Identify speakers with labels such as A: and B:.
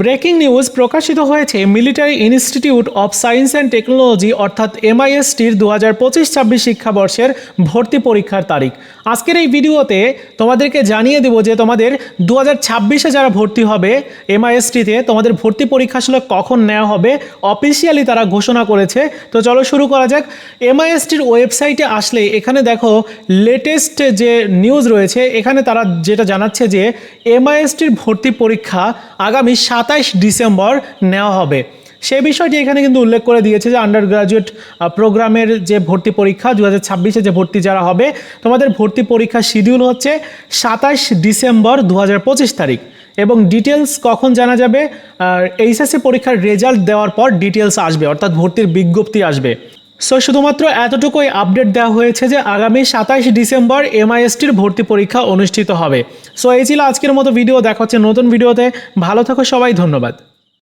A: Breaking news প্রকাশিত হয়েছে military institute of science and technology, অর্থাৎ এমআইএসটির দু হাজার পঁচিশ ছাব্বিশ শিক্ষাবর্ষের ভর্তি পরীক্ষার তারিখ। আজকের এই ভিডিওতে তোমাদেরকে জানিয়ে দেবো যে তোমাদের দু হাজার ছাব্বিশে যারা ভর্তি হবে, এমআইএসটিতে তোমাদের ভর্তি পরীক্ষা আসলে কখন নেওয়া হবে অফিসিয়ালি তারা ঘোষণা করেছে। তো চলো শুরু করা যাক। এমআইএসটির ওয়েবসাইটে আসলে এখানে দেখো লেটেস্ট যে নিউজ রয়েছে, এখানে তারা যেটা জানাচ্ছে যে এমআইএসটির ভর্তি পরীক্ষা আগামী সাতাইশ ডিসেম্বর নেওয়া হবে। সে বিষয়টি এখানে কিন্তু উল্লেখ করে দিয়েছে যে আন্ডার গ্রাজুয়েট প্রোগ্রামের যে ভর্তি পরীক্ষা দু হাজার ছাব্বিশে যে ভর্তি যারা হবে, তোমাদের ভর্তি পরীক্ষার শিডিউল হচ্ছে সাতাইশ ডিসেম্বর দু হাজার পঁচিশ তারিখ এবং ডিটেলস কখন জানা যাবে? এইচএসসি পরীক্ষার রেজাল্ট দেওয়ার পর ডিটেলস আসবে, অর্থাৎ ভর্তির বিজ্ঞপ্তি আসবে। সো শুধুমাত্র এতটুকুই আপডেট দেওয়া হয়েছে যে আগামী সাতাইশ ডিসেম্বর এমআইএসটির ভর্তি পরীক্ষা অনুষ্ঠিত হবে। সো এই ছিল আজকের মতো ভিডিও দেখা হচ্ছে নতুন ভিডিওতে ভালো থাকো সবাই, ধন্যবাদ।